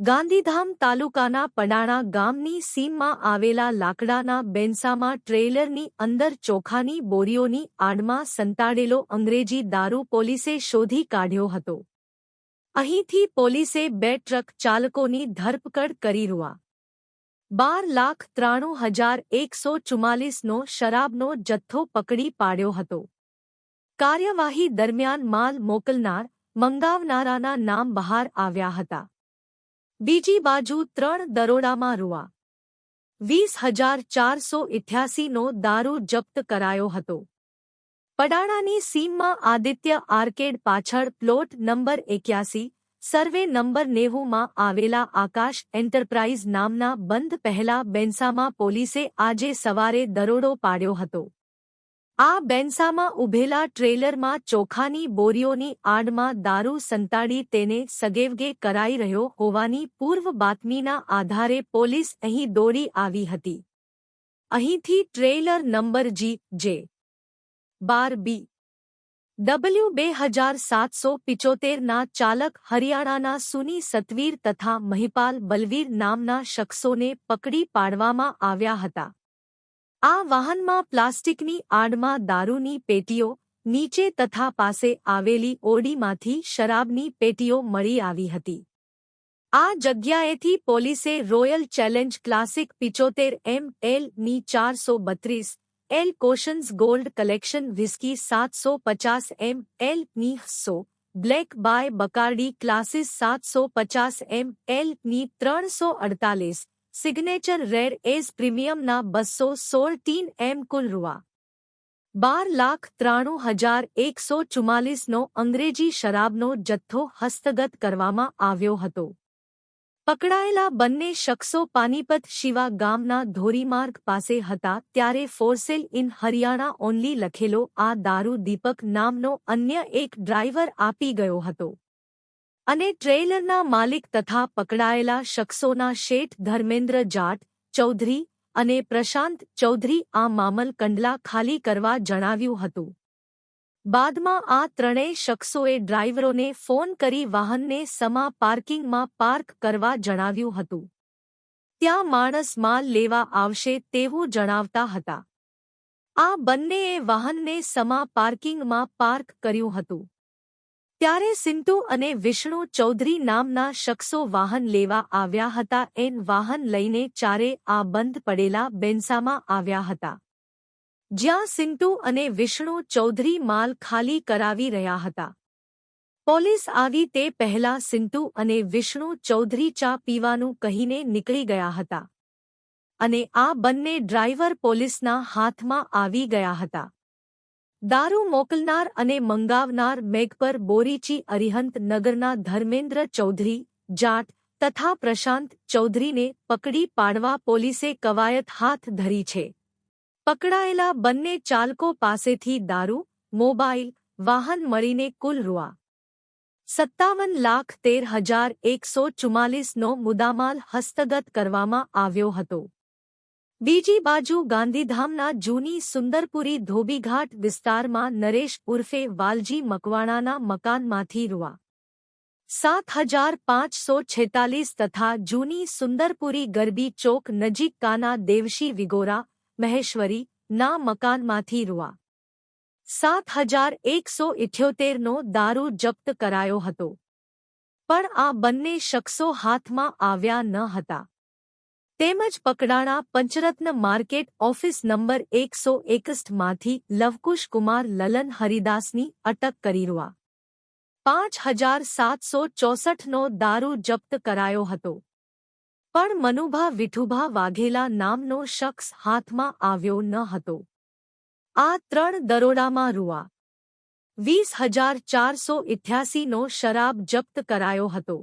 ગાંધીધામ તાલુકાના પડાણા ગામની સીમમાં આવેલા લાકડાના બેન્સામાં ટ્રેલરની અંદર ચોખાની બોરીઓની આડમાં સંતાડેલો અંગ્રેજી દારૂ પોલીસે શોધી કાઢ્યો હતો. અહીંથી પોલીસે બે ટ્રક ચાલકોની ધરપકડ કરી રૂઆ. બાર લાખ ત્રાણું હજાર એકસો ચુમ્માલીસનો શરાબનો જથ્થો પકડી પાડ્યો હતો. કાર્યવાહી દરમિયાન માલ મોકલનાર, મંગાવનારાના નામ બહાર આવ્યા હતા. બીજી બાજુ ત્રણ દરોડામાં રૂઆ. વીસ હજાર ચારસો ઇઠ્યાસીનો દારૂ જપ્ત કરાયો હતો. પડાણાની સીમમાં આદિત્ય આર્કેડ પાછળ પ્લોટ નંબર એક્યાસી, સર્વે નંબર નેવુંમાં આવેલા આકાશ એન્ટરપ્રાઇઝ નામના બંધ પહેલા બેન્સામાં પોલીસે આજે સવારે દરોડો પાડ્યો હતો. આ બેન્સામાં ઉભેલા ટ્રેલરમાં ચોખાની બોરીઓની આડમાં દારૂ સંતાડી તેને સગેવગે કરાઈ રહ્યો હોવાની પૂર્વ બાતમીના આધારે પોલીસ અહીં દોડી આવી હતી. અહીંથી ટ્રેલર નંબર જી, જે. બાર બી. ડબલ્યુ બે હજાર સાતસો પિચોતેરના ચાલક હરિયાણાના સુની સતવીર તથા મહિપાલ બલવીર નામના શખ્સોને પકડી પાડવામાં આવ્યા હતા. આ વાહનમાં પ્લાસ્ટિકની આડમાં દારૂની પેટીઓ નીચે તથા પાસે આવેલી ઓડીમાંથી શરાબની પેટીઓ મળી આવી હતી. આ જગ્યાએથી પોલીસે રોયલ ચેલેન્જ ક્લાસિક પિચોતેર એમ એલની ચારસો બત્રીસ એલ કોશન્સ ગોલ્ડ કલેક્શન વિસ્કી સાતસો પચાસ એમ એલની બ્લેક બાય બકાર્ડી ક્લાસીસ સાતસો પચાસ એમ એલની ત્રણસો અડતાલીસ સિગ્નેચર રેડ એઝ પ્રીમિયમના બસો સોળ ટીન એમ કુલ રૂઆ. બાર લાખ ત્રાણું હજાર એકસો ચુમ્માલીસનો અંગ્રેજી શરાબનો જથ્થો હસ્તગત કરવામાં આવ્યો હતો. પકડાયેલા બંને શખ્સો પાનીપત શિવા ગામના ધોરીમાર્ગ પાસે હતા ત્યારે ફોરસેલ ઇન હરિયાણા ઓનલી લખેલો આ દારૂ દીપક નામનો અન્ય એક ડ્રાઈવર આપી ગયો હતો. અને ટ્રેલરના માલિક તથા પકડાયેલા શખ્સોના શેઠ ધર્મેન્દ્ર જાટ, ચૌધરી અને પ્રશાંત ચૌધરી આ મામલ કંડલા ખાલી કરવા જણાવ્યું હતું. બાદમાં આ ત્રણેય શખ્સોએ ડ્રાઈવરોને ફોન કરી વાહનને સમા પાર્કિંગમાં પાર્ક કરવા જણાવ્યું હતું. ત્યાં માણસ માલ લેવા આવશે તેવું જણાવતા હતા. આ બંનેએ વાહનને સમા પાર્કિંગમાં પાર્ક કર્યું હતું. ત્યારે સિન્ટુ અને વિષ્ણુ ચૌધરી નામના શખ્સો વાહન લેવા આવ્યા હતા. એન વાહન લઈને ચારે આ બંધ પડેલા બેન્સામાં આવ્યા હતા. જ્યાં સિન્ટુ અને વિષ્ણુ ચૌધરી માલ ખાલી કરાવી રહ્યા હતા. પોલીસ આવી તે પહેલા સિન્ટુ અને વિષ્ણુ ચૌધરી ચા પીવાનું કહીને નીકળી ગયા હતા. અને આ બંને ડ્રાઈવર પોલીસના હાથમાં આવી ગયા હતા. દારૂ મોકલનાર અને મંગાવનાર મેઘ પર બોરીચી અરિહંત નગરના ધર્મેન્દ્ર ચૌધરી, જાટ તથા પ્રશાંત ચૌધરીને પકડી પાડવા પોલીસે કવાયત હાથ ધરી છે. પકડાયેલા બંને ચાલકો પાસેથી દારૂ, મોબાઈલ, વાહન મળીને કુલ રૂઆ સત્તાવન લાખ તેર હજાર એકસો ચુમ્માલીસનો મુદ્દામાલ હસ્તગત કરવામાં આવ્યો હતો. બીજી બાજુ ગાંધીધામના જૂની સુંદરપુરી ધોબીઘાટ વિસ્તારમાં નરેશ ઉર્ફે વાલજી મકવાણાના મકાનમાંથી રૂઆ. સાત હજાર પાંચસો છેતાલીસ તથા જૂની સુંદરપુરી ગરબી ચોક નજીક કાના દેવશી વિગોરા, મહેશ્વરી, ના મકાનમાંથી રૂઆ. સાત હજાર એકસો ઇઠ્યોતેરનો દારૂ જપ્ત કરાયો હતો. પણ આ બંને શખ્સો હાથમાં આવ્યા ન હતા. તેમજ પકડાણા પંચરત્ન માર્કેટ ઓફિસ નંબર એકસો એકસઠમાંથી લવકુશ કુમાર લલન હરિદાસની અટક કરી રૂઆ. પાંચ હજાર સાતસો ચોસઠનો દારૂ જપ્ત કરાયો હતો. પણ મનુભા વિઠુભા વાઘેલા નામનો શખ્સ હાથમાં આવ્યો ન હતો. આ ત્રણ દરોડામાં રૂઆ. વીસ હજાર ચારસો ઇઠ્યાસીનો શરાબ જપ્ત કરાયો હતો.